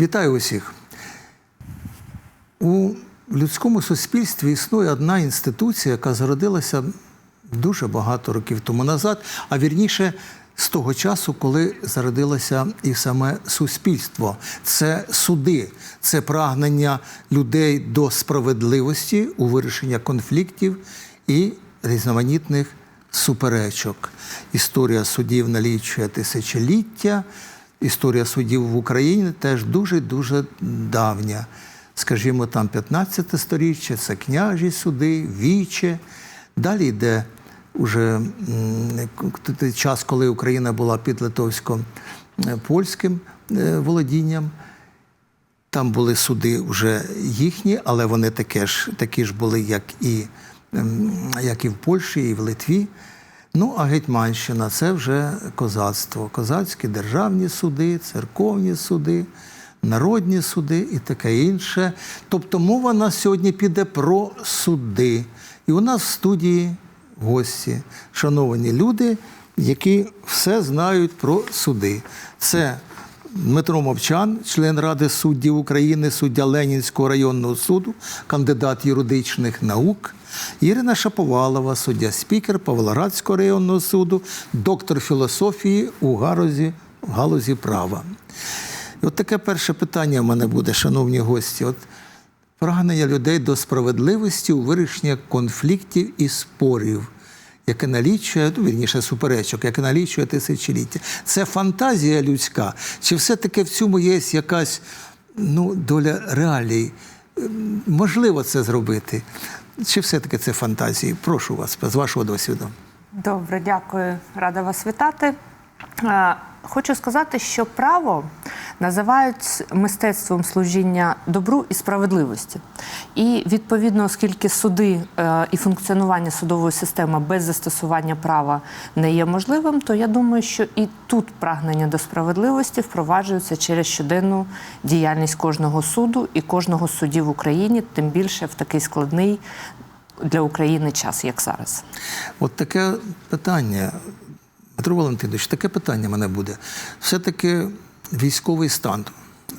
Вітаю усіх. У людському суспільстві існує одна інституція, яка зародилася дуже багато років тому назад, а вірніше з того часу, коли зародилося і саме суспільство. Це суди, це прагнення людей до справедливості у вирішення конфліктів і різноманітних суперечок. Історія судів налічує тисячоліття. Історія судів в Україні теж дуже-дуже давня. Скажімо, там 15 сторіччя, це княжі суди, віче. Далі йде уже час, коли Україна була під литовсько-польським е, володінням. Там були суди вже їхні, але вони такі ж, такі ж були, як і, як і в Польщі, і в Литві. Ну, а Гетьманщина це вже козацтво. Козацькі державні суди, церковні суди, народні суди і таке інше. Тобто мова на сьогодні піде про суди. І у нас в студії гості, шановані люди, які все знають про суди. Це Дмитро Мовчан, член Ради суддів України, суддя Ленінського районного суду, кандидат юридичних наук. Ірина Шаповалова, суддя спікер Павлоградського районного суду, доктор філософії у галузі, галузі права. І от таке перше питання в мене буде, шановні гості. От прагнення людей до справедливості у вирішенні конфліктів і спорів, яке налічує, ну, вірніше, суперечок, яке налічує тисячоліття. Це фантазія людська, чи все-таки в цьому є якась ну, доля реалій? Ем, Можливо це зробити? Чи все-таки це фантазії? Прошу вас, з вашого досвіду. Добре, дякую, рада вас вітати. Хочу сказати, що право називають мистецтвом служіння добру і справедливості. І відповідно, оскільки суди е, і функціонування судової системи без застосування права не є можливим, то я думаю, що і тут прагнення до справедливості впроваджується через щоденну діяльність кожного суду і кожного з суддів в Україні, тим більше в такий складний для України час, як зараз. От таке питання, Петро Валентинович, таке питання мене буде. Все-таки військовий стан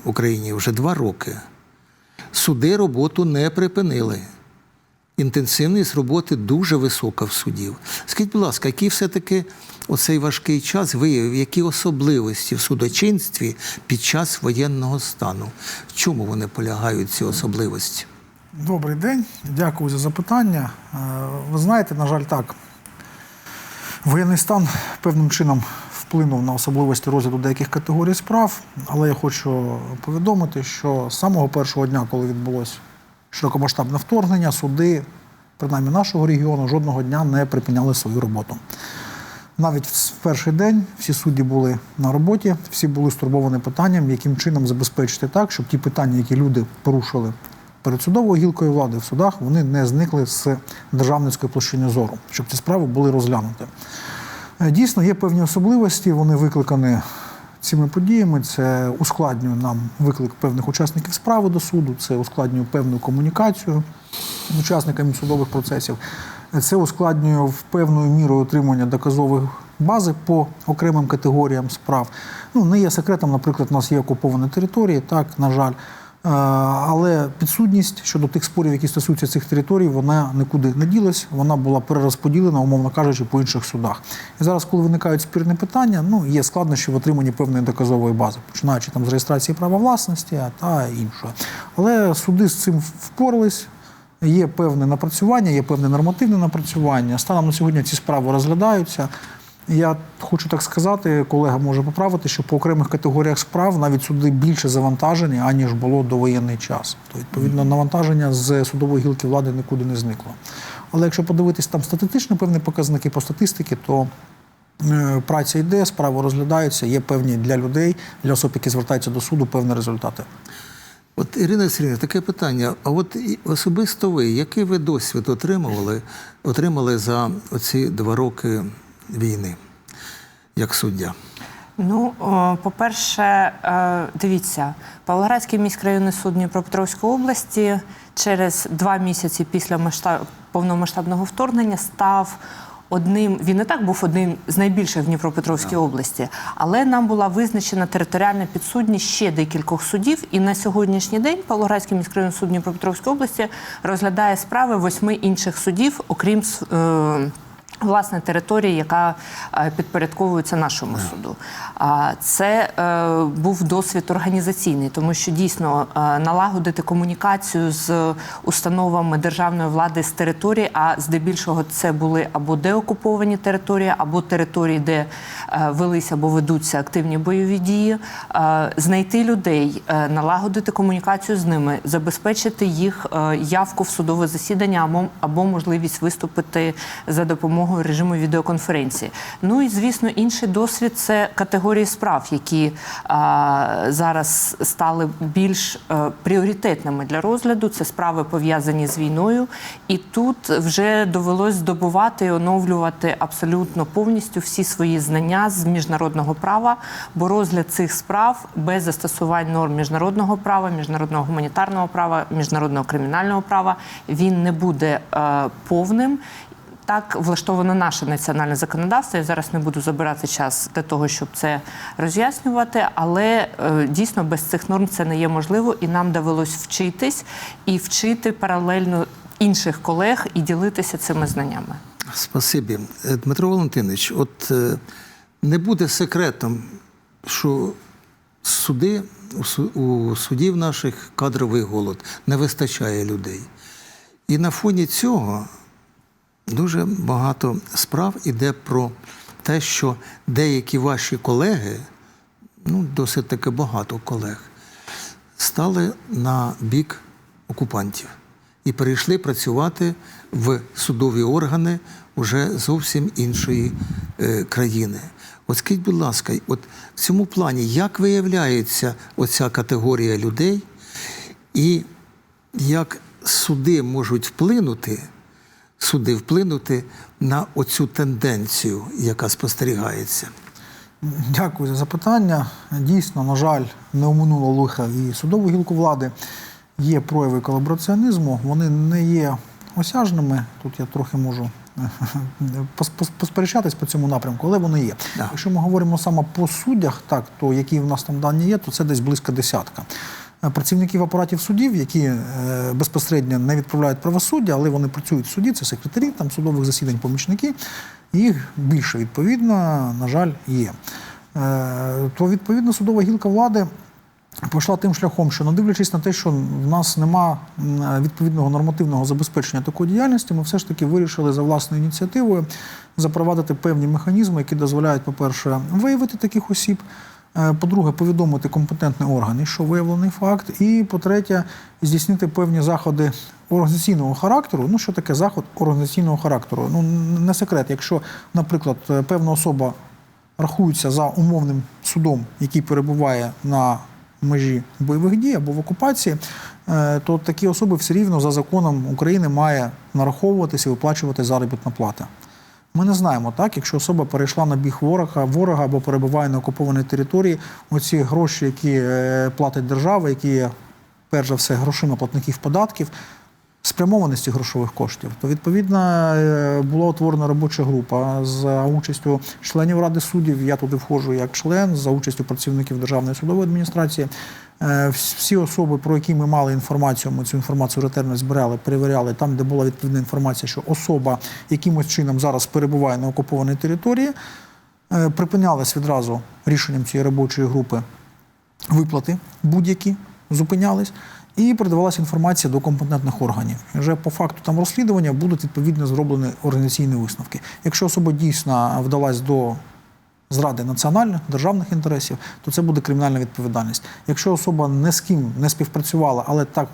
в Україні вже два роки. Суди роботу не припинили. Інтенсивність роботи дуже висока в судів. Скажіть, будь ласка, який все-таки оцей важкий час виявив, які особливості в судочинстві під час воєнного стану? В чому вони полягають ці особливості? Добрий день, дякую за запитання. Е, Ви знаєте, на жаль, так. Воєнний стан певним чином вплинув на особливості розгляду деяких категорій справ, але я хочу повідомити, що з самого першого дня, коли відбулось широкомасштабне вторгнення, суди, принаймні нашого регіону, жодного дня не припиняли свою роботу. Навіть в перший день всі судді були на роботі, всі були стурбовані питанням, яким чином забезпечити так, щоб ті питання, які люди порушили перед судовою гілкою влади в судах, вони не зникли з державницької площини зору, щоб ці справи були розглянуті. Е, Дійсно, є певні особливості, вони викликані цими подіями. Це ускладнює нам виклик певних учасників справи до суду, це ускладнює певну комунікацію з учасниками судових процесів. Це ускладнює в певною мірою отримання доказових бази по окремим категоріям справ. Ну, не є секретом, наприклад, у нас є окуповані території, так, на жаль. Але підсудність щодо тих спорів, які стосуються цих територій, вона нікуди не ділась, вона була перерозподілена, умовно кажучи, по інших судах. І зараз, коли виникають спірні питання, ну є складнощі в отриманні певної доказової бази, починаючи там з реєстрації права власності та іншого. Але суди з цим впорались. Є певне напрацювання, є певне нормативне напрацювання. Станом на сьогодні ці справи розглядаються. Я хочу так сказати, колега може поправити, що по окремих категоріях справ навіть суди більше завантажені, аніж було до воєнний час. То відповідно навантаження з судової гілки влади нікуди не зникло. Але якщо подивитись там статистичні певні показники по статистиці, то е, праця йде, справи розглядаються, є певні для людей, для осіб, які звертаються до суду, певні результати. От Ірина Сергійовна, таке питання. А от особисто ви, який ви досвід отримували, отримали за оці два роки війни як суддя? Ну, по-перше, е, дивіться, Павлоградський міськрайонний суд Дніпропетровської області через два місяці після масштаб... повномасштабного вторгнення став одним, він і так був одним з найбільших в Дніпропетровській області, але нам була визначена територіальна підсудність ще декількох судів. І на сьогоднішній день Павлоградський міськрайонний суд Дніпропетровської області розглядає справи восьми інших судів, окрім е, власне території, яка е, підпорядковується нашому суду. А це е, був досвід організаційний, тому що дійсно е, налагодити комунікацію з установами державної влади з території, а здебільшого це були або деокуповані території, або території, де велися або ведуться активні бойові дії, знайти людей, налагодити комунікацію з ними, забезпечити їх явку в судове засідання або можливість виступити за допомогою режиму відеоконференції. Ну і звісно, інший досвід це категорії справ, які а, зараз стали більш е, пріоритетними для розгляду. Це справи пов'язані з війною, і тут вже довелось здобувати і оновлювати абсолютно повністю всі свої знання з міжнародного права, бо розгляд цих справ без застосувань норм міжнародного права, міжнародного гуманітарного права, міжнародного кримінального права він не буде е, повним. Так влаштовано наше національне законодавство. Я зараз не буду забирати час для того, щоб це роз'яснювати, але е, дійсно без цих норм це не є можливо, і нам довелось вчитись і вчити паралельно інших колег і ділитися цими знаннями. Спасибі. Е, Дмитро Валентинович, от е, не буде секретом, що суди, у судів наших кадровий голод, не вистачає людей. І на фоні цього дуже багато справ іде про те, що деякі ваші колеги, ну, досить таки багато колег, стали на бік окупантів і перейшли працювати в судові органи уже зовсім іншої е, країни. От скажіть, будь ласка, от в цьому плані як виявляється оця категорія людей, і як суди можуть вплинути, суди вплинути на оцю тенденцію, яка спостерігається? Дякую за запитання. Дійсно, на жаль, не оминуло лиха і судову гілку влади. Є прояви колабораціонізму, вони не є осяжними. Тут я трохи можу пос- пос- посперечатись по цьому напрямку, але вони є. Да. Якщо ми говоримо саме по суддях, так то які в нас там дані є, то це десь близько десятка. Е, Працівників апаратів судів, які е, безпосередньо не відправляють правосуддя, але вони працюють в суді, це секретарі там судових засідань, помічники. Їх більше відповідно, на жаль, є. Е, То відповідно судова гілка влади пішла тим шляхом, що не дивлячись на те, що в нас нема відповідного нормативного забезпечення такої діяльності, ми все ж таки вирішили за власною ініціативою запровадити певні механізми, які дозволяють, по-перше, виявити таких осіб. Е, По-друге, повідомити компетентні органи, що виявлений факт. І по-третє, здійснити певні заходи організаційного характеру. Ну, що таке заход організаційного характеру? Ну, не секрет, якщо, наприклад, е, певна особа рахується за умовним судом, який перебуває на межі бойових дій або в окупації, е, то такі особи все рівно за законом України має нараховуватися і виплачувати заробітна плата. Ми не знаємо, так, якщо особа перейшла на біг ворога, ворога або перебуває на окупованій території, оці гроші, які е, платить держава, які є перш за все грошима платників податків, спрямованості грошових коштів, то відповідно е, була утворена робоча група за участю членів ради суддів. Я туди входжу як член, за участю працівників Державної судової адміністрації. Е, Всі особи, про які ми мали інформацію, ми цю інформацію ретельно збирали, перевіряли там, де була відповідна інформація, що особа якимось чином зараз перебуває на окупованій території. Е, Припинялись відразу рішенням цієї робочої групи виплати будь-які зупинялись, і передавалася інформація до компетентних органів. Вже по факту там розслідування будуть відповідно зроблені організаційні висновки. Якщо особа дійсно вдалась до зради національних державних інтересів, то це буде кримінальна відповідальність. Якщо особа не з ким не співпрацювала, але так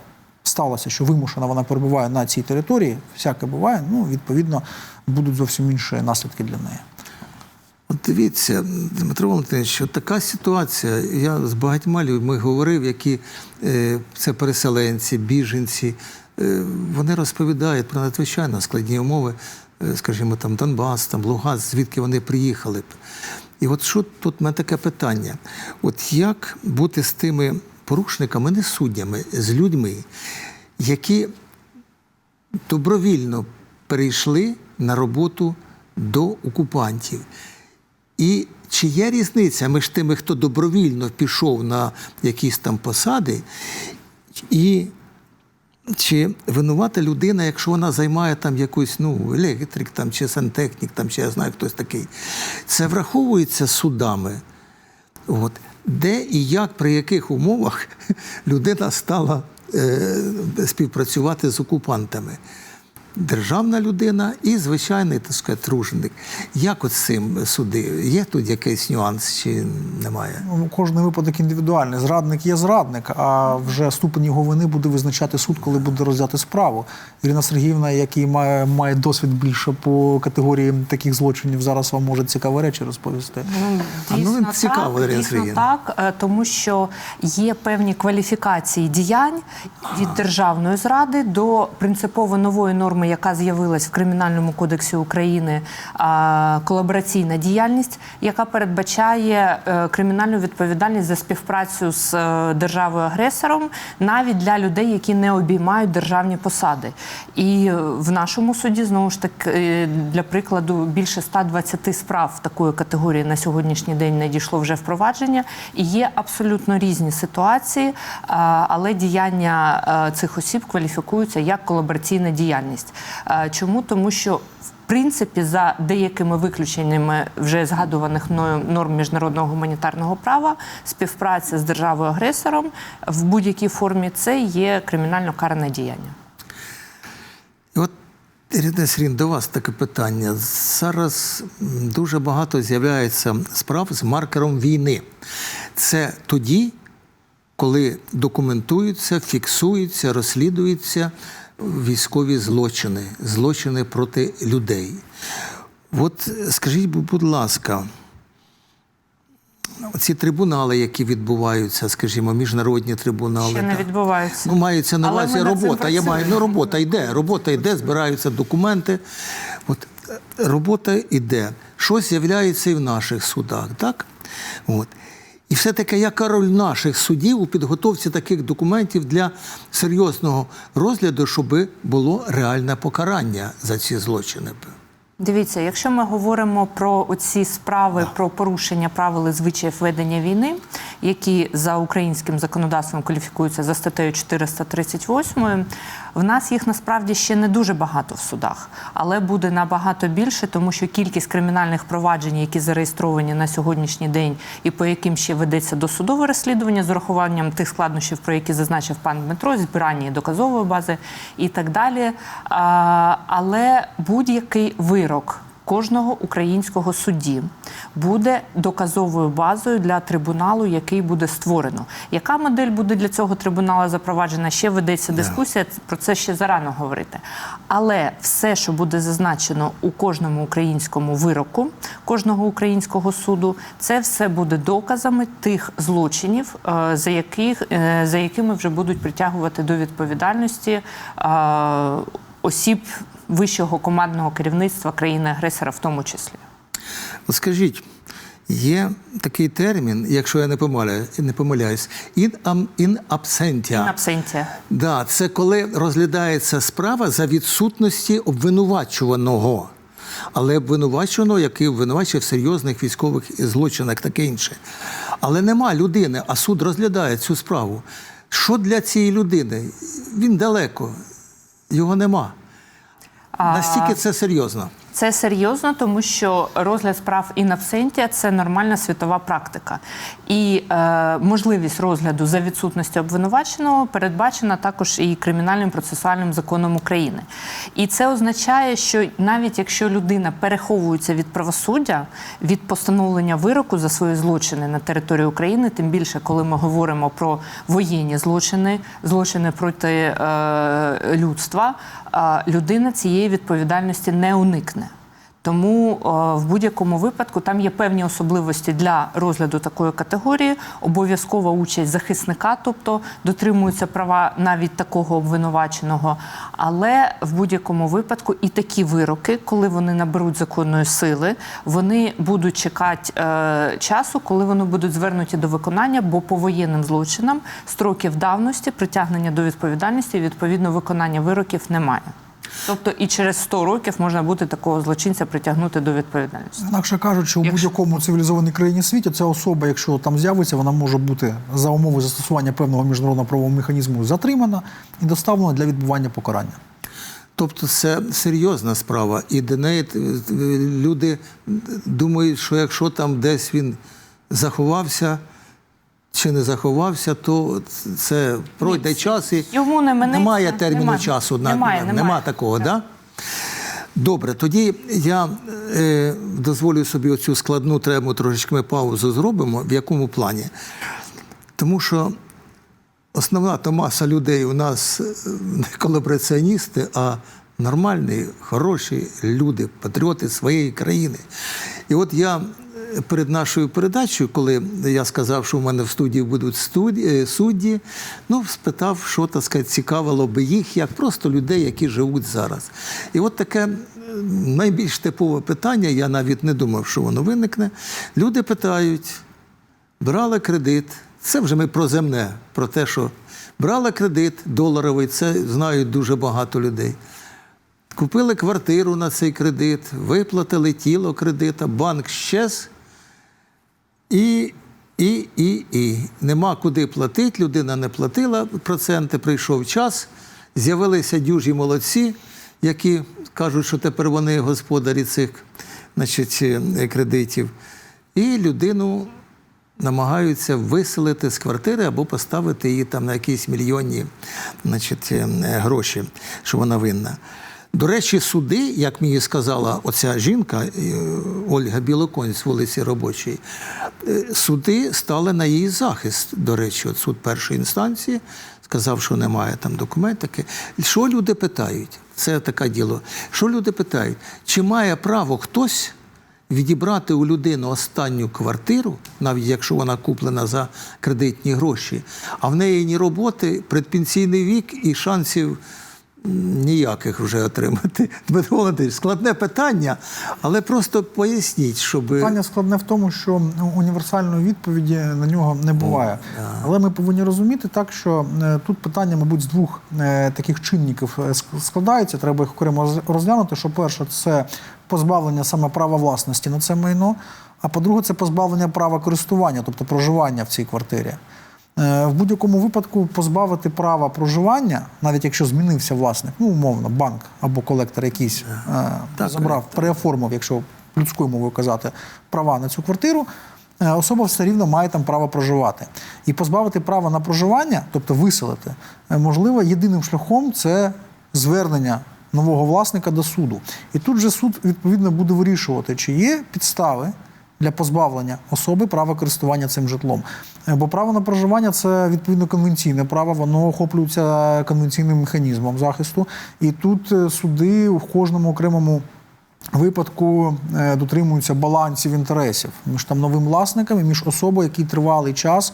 сталося, що вимушена вона перебуває на цій території, всяке буває, ну відповідно будуть зовсім інші наслідки для неї. От дивіться, Дмитро Валентинович, що така ситуація. Я з багатьма людьми говорив, які е, це переселенці, біженці. Е, вони розповідають про надзвичайно складні умови, е, скажімо, там Донбас, там Луганськ, звідки вони приїхали. І от що тут в мене таке питання: от як бути з тими порушниками, не суддями, з людьми, які добровільно перейшли на роботу до окупантів. І чи є різниця між тими, хто добровільно пішов на якісь там посади, і чи винувата людина, якщо вона займає там якусь, ну, електрик там, чи сантехнік, там, чи я знаю хтось такий, це враховується судами. От. Де і як, при яких умовах людина стала е, співпрацювати з окупантами? Державна людина і звичайний так сказати, труженик. Як от цим суди? Є тут якийсь нюанс чи немає? Ну, Кожний випадок індивідуальний. Зрадник є зрадник, а вже ступень його вини буде визначати суд, коли буде розглядати справу. Ірина Сергіївна, який має, має досвід більше по категорії таких злочинів, зараз вам може цікаві речі розповісти. Ну, А, ну, цікаво, так, Ірина дійсно так, е, тому що є певні кваліфікації діянь від державної зради до принципово нової норми, яка з'явилась в Кримінальному кодексі України, колабораційна діяльність, яка передбачає е, кримінальну відповідальність за співпрацю з е, державою-агресором навіть для людей, які не обіймають державні посади. І в нашому суді знову ж таки е, для прикладу більше 120 справ такої категорії на сьогоднішній день надійшло вже впровадження. І є абсолютно різні ситуації, але діяння цих осіб кваліфікуються як колабораційна діяльність. Е, Чому? Тому що в принципі, за деякими виключеннями вже згадуваних мною норм міжнародного гуманітарного права, співпраця з державою-агресором в будь-якій формі це є кримінально каране діяння. І от, Ірина Срін, до вас таке питання. Зараз дуже багато з'являється справ з маркером війни. Це тоді, коли документуються, фіксуються, розслідуються військові злочини, злочини проти людей. От скажіть, будь ласка, ці трибунали, які відбуваються, скажімо, міжнародні трибунали. Ще не так. відбуваються. Ну, мається на увазі робота. Я маю, ну, робота йде, робота йде, збираються документи. От, е, робота йде. Щось з'являється і в наших судах, так? От. І все-таки яка роль наших судів у підготовці таких документів для серйозного розгляду, щоб було реальне покарання за ці злочини? Дивіться, якщо ми говоримо про оці справи про порушення правил і звичаїв ведення війни, які за українським законодавством кваліфікуються за статтею 438, в нас їх насправді ще не дуже багато в судах, але буде набагато більше, тому що кількість кримінальних проваджень, які зареєстровані на сьогоднішній день, і по яким ще ведеться досудове розслідування з урахуванням тих складнощів, про які зазначив пан Дмитро, збирання доказової бази і так далі. Але будь-який вирок кожного українського судді буде доказовою базою для трибуналу, який буде створено. Яка модель буде для цього трибуналу запроваджена? Ще ведеться дискусія. Про це ще зарано говорити. Але все, що буде зазначено у кожному українському вироку, кожного українського суду, це все буде доказами тих злочинів, е, за яких е, за якими вже будуть притягувати до відповідальності е, осіб вищого командного керівництва країни-агресора, в тому числі. Скажіть, є такий термін, якщо я не помиляюсь, не помиляюсь, in, am- in absentia. Абсенція. Да, це коли розглядається справа за відсутності обвинувачуваного. Але обвинувачуваного, який обвинувачує в серйозних військових злочинах, таке інше. Але нема людини, а суд розглядає цю справу. Що для цієї людини? Він далеко, його нема. Настільки це серйозно. Це серйозно, тому що розгляд справ in absentia – це нормальна світова практика. І е, можливість розгляду за відсутності обвинуваченого передбачена також і кримінальним процесуальним законом України. І це означає, що навіть якщо людина переховується від правосуддя, від постановлення вироку за свої злочини на території України, тим більше, коли ми говоримо про воєнні злочини, злочини проти е, людства, е, людина цієї відповідальності не уникне. Тому е, в будь-якому випадку там є певні особливості для розгляду такої категорії, обов'язкова участь захисника, тобто дотримуються права навіть такого обвинуваченого. Але в будь-якому випадку і такі вироки, коли вони наберуть законної сили, вони будуть чекати е, часу, коли вони будуть звернуті до виконання, бо по воєнним злочинам строків давності, притягнення до відповідальності, відповідно виконання вироків немає. Тобто і через 100 років можна буде такого злочинця притягнути до відповідальності. Інакше кажучи, у будь-якому цивілізованій країні світі ця особа, якщо там з'явиться, вона може бути за умови застосування певного міжнародного правового механізму затримана і доставлена для відбування покарання. Тобто це серйозна справа. І до неї е, люди думають, що якщо там десь він заховався чи не заховався, то це пройде час і йому не минеться. немає терміну Немає. часу. Немає, нема немає. такого, так? Да? Добре, тоді я е, дозволю собі оцю складну тему трошечки ми паузу зробимо. В якому плані? Тому що основна то маса людей у нас е, не колабораціоністи, а нормальні, хороші люди, патріоти своєї країни. І от я перед нашою передачею, коли я сказав, що в мене в студії будуть студі- е, судді, ну, спитав, що так сказати, цікавило би їх, як просто людей, які живуть зараз. І от таке е, найбільш типове питання, я навіть не думав, що воно виникне. Люди питають, брали кредит. Це вже ми про земне, про те, що брали кредит доларовий, це знають дуже багато людей. Купили квартиру на цей кредит, виплатили тіло кредита, банк щез. І, і, і, і. Нема куди платити, людина не платила проценти, прийшов час, з'явилися дюжі молодці, які кажуть, що тепер вони господарі цих значить, е, кредитів. І людину намагаються виселити з квартири або поставити її там на якісь мільйонні значить, е, гроші, що вона винна. До речі, суди, як мені сказала оця жінка е, Ольга Білоконь з вулиці Робочої, е, суди стали на її захист. До речі, от суд першої інстанції сказав, що немає там документів. Що люди питають? Це таке діло. Що люди питають? Чи має право хтось відібрати у людини останню квартиру, навіть якщо вона куплена за кредитні гроші, а в неї ні роботи, предпенсійний вік і шансів ніяких вже отримати. Дмитро Володимирович, складне питання, але просто поясніть, щоб Питання складне в тому, що універсальної відповіді на нього не буває. Але ми повинні розуміти так, що е, тут питання, мабуть, з двох е, таких чинників е, ск- складається. Треба їх окремо роз- розглянути. Що перше, це позбавлення саме права власності на це майно. А по-друге, це позбавлення права користування, тобто проживання в цій квартирі. Е, В будь-якому випадку позбавити права проживання, навіть якщо змінився власник, ну умовно, банк або колектор якийсь е, Так, забрав, переоформив, якщо людською мовою казати, права на цю квартиру, е, особа все рівно має там право проживати. І позбавити права на проживання, тобто виселити, можливо, єдиним шляхом це звернення нового власника до суду. І тут же суд відповідно буде вирішувати, чи є підстави для позбавлення особи права користування цим житлом. Е, Бо право на проживання це відповідно конвенційне право, воно охоплюється конвенційним механізмом захисту. І тут е, суди в кожному окремому випадку е, дотримуються балансів інтересів між там новим власником і між особою, який тривалий час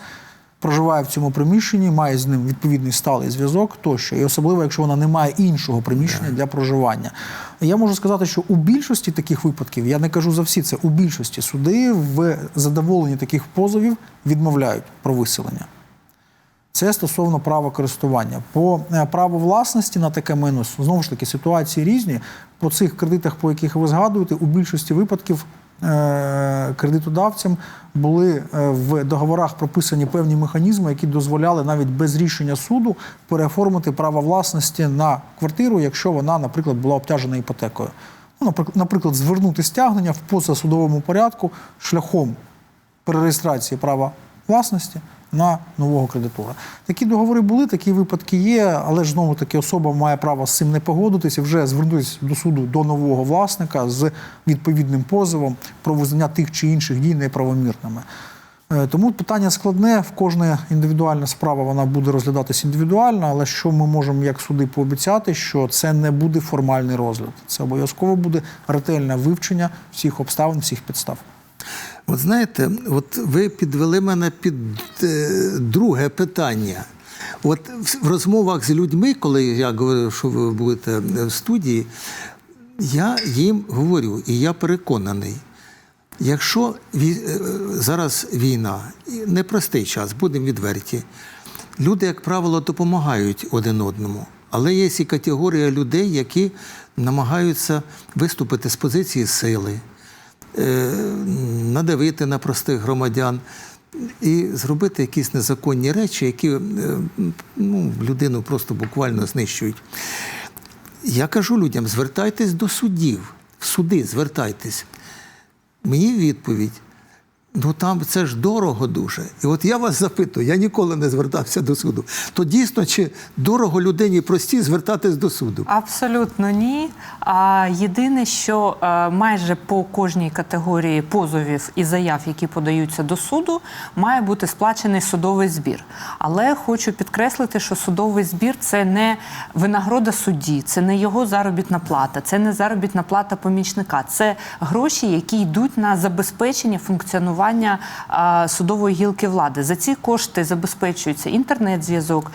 проживає в цьому приміщенні, має з ним відповідний сталий зв'язок тощо, і особливо, якщо вона не має іншого приміщення для проживання. Я можу сказати, що у більшості таких випадків, я не кажу за всі, це у більшості суди в задоволенні таких позовів відмовляють про виселення. Це стосовно права користування. По е, праву власності на таке майно, знову ж таки, ситуації різні. По цих кредитах, по яких ви згадуєте, у більшості випадків кредитодавцям були е, в договорах прописані певні механізми, які дозволяли навіть без рішення суду переоформити право власності на квартиру, якщо вона, наприклад, була обтяжена іпотекою. Ну, наприк- наприклад, звернути стягнення в позасудовому порядку шляхом перереєстрації права власності на нового кредитора. Такі договори були, такі випадки є, але ж знову таки особа має право з цим не погодитися, вже звернутися до суду до нового власника з відповідним позовом про визнання тих чи інших дій неправомірними. Е, Тому питання складне, в кожна індивідуальна справа вона буде розглядатися індивідуально, але що ми можемо як суди пообіцяти, що це не буде формальний розгляд. Це обов'язково буде ретельне вивчення всіх обставин, всіх підстав. От знаєте, от ви підвели мене під е, друге питання. От в- розмовах з людьми, коли я говорю, що ви будете в студії, я їм говорю, і я переконаний, якщо е, зараз війна, непростий час, будемо відверті, люди, як правило, допомагають один одному. Але є і категорія людей, які намагаються виступити з позиції сили, надавити на простих громадян і зробити якісь незаконні речі, які е, ну, людину просто буквально знищують. Я кажу людям: звертайтесь до судів, в суди звертайтесь. Мені відповідь. Ну там це ж дорого дуже. І от я вас запитую, я ніколи не звертався до суду. То дійсно, чи дорого людині прості звертатись до суду? Абсолютно ні. А єдине, що е, майже по кожній категорії позовів і заяв, які подаються до суду, має бути сплачений судовий збір. Але хочу підкреслити, що судовий збір це не винагорода судді, це не його заробітна плата, це не заробітна плата помічника. Це гроші, які йдуть на забезпечення функціонування е, судової гілки влади. За ці кошти забезпечується інтернет-зв'язок,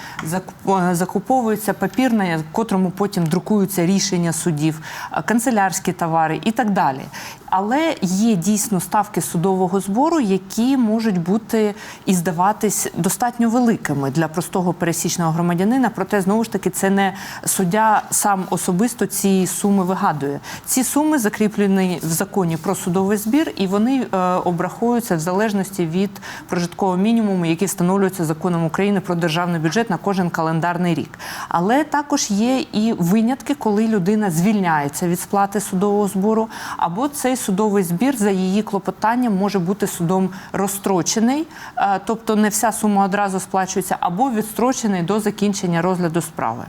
е, закуповується папір, на котрому потім друкуються рішення судів, канцелярські товари і так далі. Але є дійсно ставки судового збору, які можуть бути і здаватись достатньо великими для простого пересічного громадянина. Проте знову ж таки це не суддя сам особисто ці суми вигадує. Ці суми закріплені в законі про судовий збір, і вони е, обраховуються в залежності від прожиткового мінімуму, який встановлюється законом України про державний бюджет на кожен календарний рік. Але також є і винятки, коли людина звільняється від сплати судового збору, або цей судовий збір за її клопотанням може бути судом розстрочений, е, тобто не вся сума одразу сплачується, або відстрочений до закінчення розгляду справи.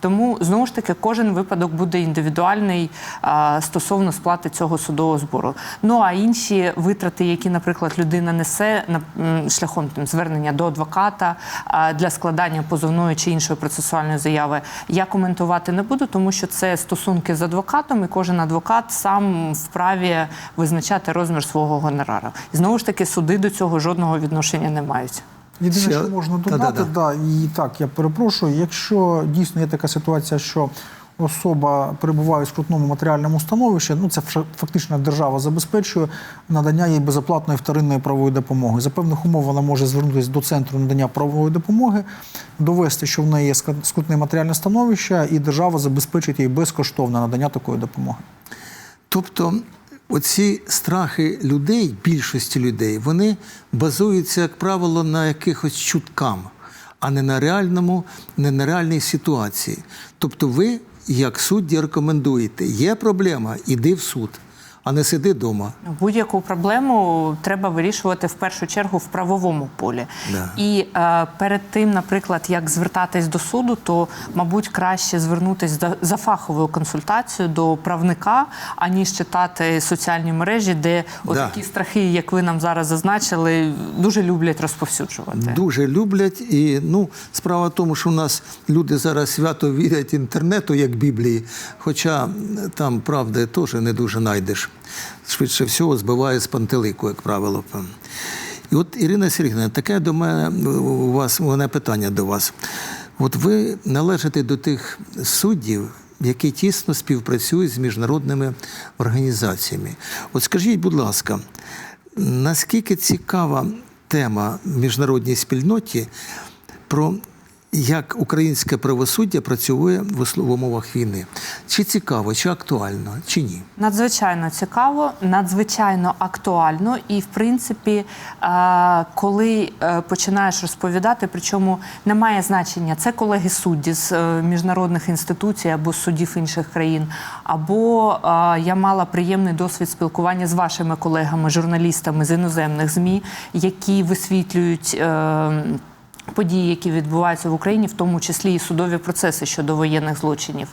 Тому знову ж таки кожен випадок буде індивідуальний е, стосовно сплати цього судового збору. Ну а інші витрати, які, наприклад, людина несе шляхом там, звернення до адвоката е, для складання позовної чи іншої процесуальної заяви, я коментувати не буду, тому що це стосунки з адвокатом, і кожен адвокат сам вправі визначати розмір свого гонорара. І знову ж таки, суди до цього жодного відношення не мають. Єдине, що можна додати, да, і так, я перепрошую, якщо дійсно є така ситуація, що особа перебуває в скрутному матеріальному становищі, ну це фактично держава забезпечує надання їй безоплатної вторинної правової допомоги. За певних умов вона може звернутися до центру надання правової допомоги, довести, що в неї є скрутне матеріальне становище, і держава забезпечить їй безкоштовне надання такої допомоги. Тобто, оці страхи людей, більшості людей, вони базуються, як правило, на якихось чуткам, а не на реальному, не на реальній ситуації. Тобто, ви, як судді, рекомендуєте, є проблема, іди в суд, а не сиди вдома. Будь-яку проблему треба вирішувати в першу чергу в правовому полі. Да. І е, перед тим, наприклад, як звертатись до суду, то мабуть краще звернутися за, за фаховою консультацією до правника, аніж читати соціальні мережі, де отакі страхи, як ви нам зараз зазначили, дуже люблять розповсюджувати. Дуже люблять. І ну, справа в тому, що у нас люди зараз свято вірять інтернету, як Біблії, хоча там правди теж не дуже знайдеш. Швидше всього збиває з пантелику, як правило. І от Ірина Сергійовна, таке до мене у вас у мене питання до вас. От ви належите до тих суддів, які тісно співпрацюють з міжнародними організаціями. От скажіть, будь ласка, наскільки цікава тема в міжнародній спільноті про як українське правосуддя працює в умовах війни? Чи цікаво, чи актуально, чи ні? Надзвичайно цікаво, надзвичайно актуально, і в принципі, е, коли е, починаєш розповідати, причому немає значення, це колеги судді з е, міжнародних інституцій або судів інших країн, або я мала приємний досвід спілкування з вашими колегами, журналістами з іноземних змі, які висвітлюють. Події, які відбуваються в Україні, в тому числі і судові процеси щодо воєнних злочинів.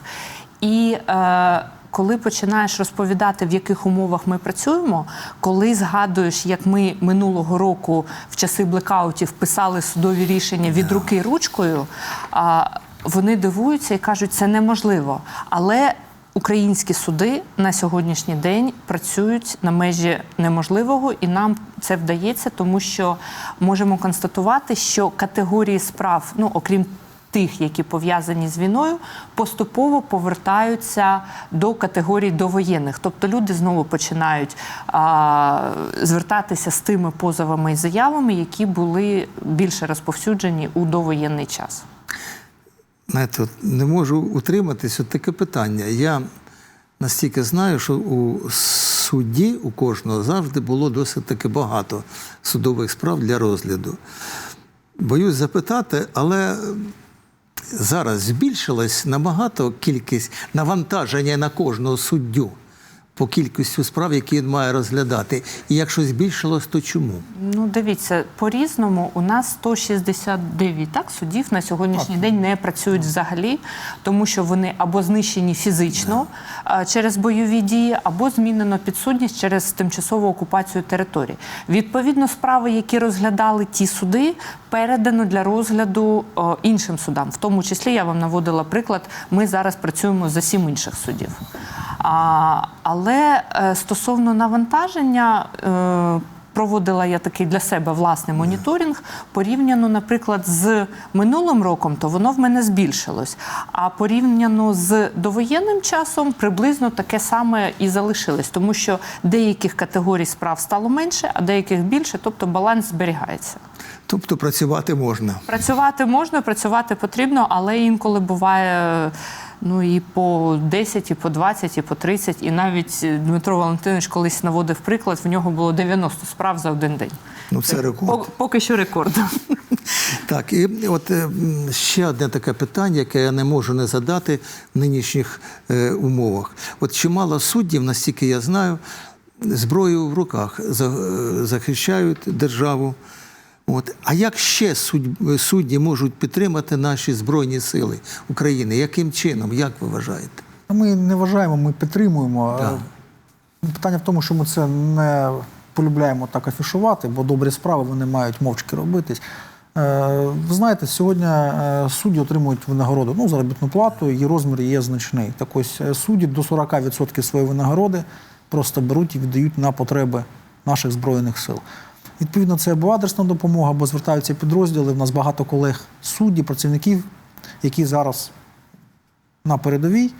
І е, коли починаєш розповідати, в яких умовах ми працюємо, коли згадуєш, як ми минулого року в часи блекаутів писали судові рішення від руки ручкою, а, вони дивуються і кажуть, це неможливо. Але Українські суди на сьогоднішній день працюють на межі неможливого, і нам це вдається, тому що можемо констатувати, що категорії справ, ну окрім тих, які пов'язані з війною, поступово повертаються до категорій довоєнних. Тобто люди знову починають а, звертатися з тими позовами і заявами, які були більше розповсюджені у довоєнний час. Знаєте, от не можу утриматись от таке питання. Я настільки знаю, що у судді у кожного завжди було досить таки багато судових справ для розгляду. Боюсь запитати, але зараз збільшилась набагато кількість навантаження на кожного суддю по кількості справ, які він має розглядати. І якщо збільшилось, то чому? Ну, дивіться, по-різному у нас 169 так, судів на сьогоднішній день не працюють взагалі, тому що вони або знищені фізично а, через бойові дії, або змінено підсудність через тимчасову окупацію території. Відповідно, справи, які розглядали ті суди, передано для розгляду о, іншим судам. В тому числі я вам наводила приклад. Ми зараз працюємо за сім інших судів. А, але е, стосовно навантаження. Е, Проводила я такий для себе власний моніторинг. Порівняно, наприклад, з минулим роком, то воно в мене збільшилось. А порівняно з довоєнним часом приблизно таке саме і залишилось, тому що деяких категорій справ стало менше, а деяких більше, тобто баланс зберігається. Тобто працювати можна. Працювати можна, працювати потрібно, але інколи буває ну і по 10, і по 20, і по 30. І навіть Дмитро Валентинович колись наводив приклад, в нього було 90 справ за один день. Ну, це рекорд. Пок- Поки що рекорд. Так, і от е, ще одне таке питання, яке я не можу не задати в нинішніх е, умовах. От чимало суддів, настільки я знаю, зброю в руках е, захищають державу. От. А як ще судді можуть підтримати наші Збройні Сили України? Яким чином? Як ви вважаєте? Ми не вважаємо, ми підтримуємо. Так. Е, Питання в тому, що ми це не полюбляємо так афішувати, бо добрі справи вони мають мовчки робитись. Е, Ви знаєте, сьогодні е, судді отримують винагороду, ну, заробітну плату, її розмір є значний. Так ось судді до 40% своєї винагороди просто беруть і віддають на потреби наших Збройних сил. Відповідно, це або адресна допомога, або звертаються підрозділи. У нас багато колег судді, працівників, які зараз на передовій.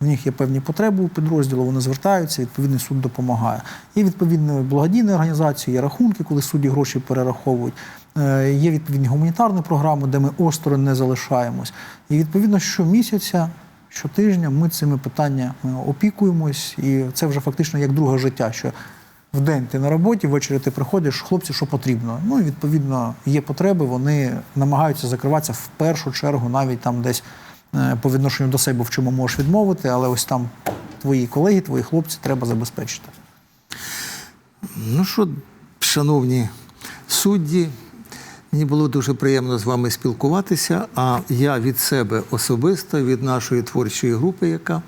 В них є певні потреби у підрозділу, вони звертаються, відповідний суд допомагає. Є відповідні благодійні організації, є рахунки, коли судді гроші перераховують. Е, Є відповідні гуманітарні програми, де ми осторонь не залишаємось. І відповідно щомісяця, щотижня ми цими питаннями опікуємось, і це вже фактично як друге життя. що в день ти на роботі, ввечері ти приходиш, хлопці, що потрібно. Ну і відповідно є потреби, вони намагаються закриватися в першу чергу, навіть там десь е, по відношенню до себе, в чому можеш відмовити, але ось там твої колеги, твої хлопці треба забезпечити. Ну що, шановні судді, мені було дуже приємно з вами спілкуватися. А я від себе особисто, від нашої творчої групи, яка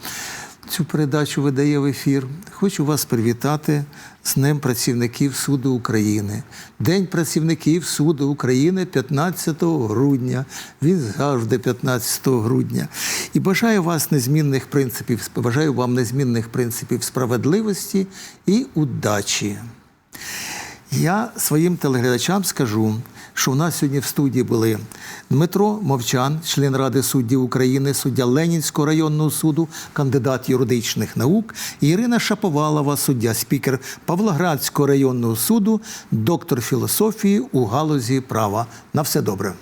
цю передачу видає в ефір, хочу вас привітати з Днем працівників суду України. День працівників суду України 15 грудня. Він завжди 15 грудня. І бажаю вас незмінних принципів, бажаю вам незмінних принципів справедливості і удачі. Я своїм телеглядачам скажу, що у нас сьогодні в студії були Дмитро Мовчан, член Ради суддів України, суддя Ленінського районного суду, кандидат юридичних наук, Ірина Шаповалова, суддя, спікер Павлоградського районного суду, доктор філософії у галузі права. На все добре.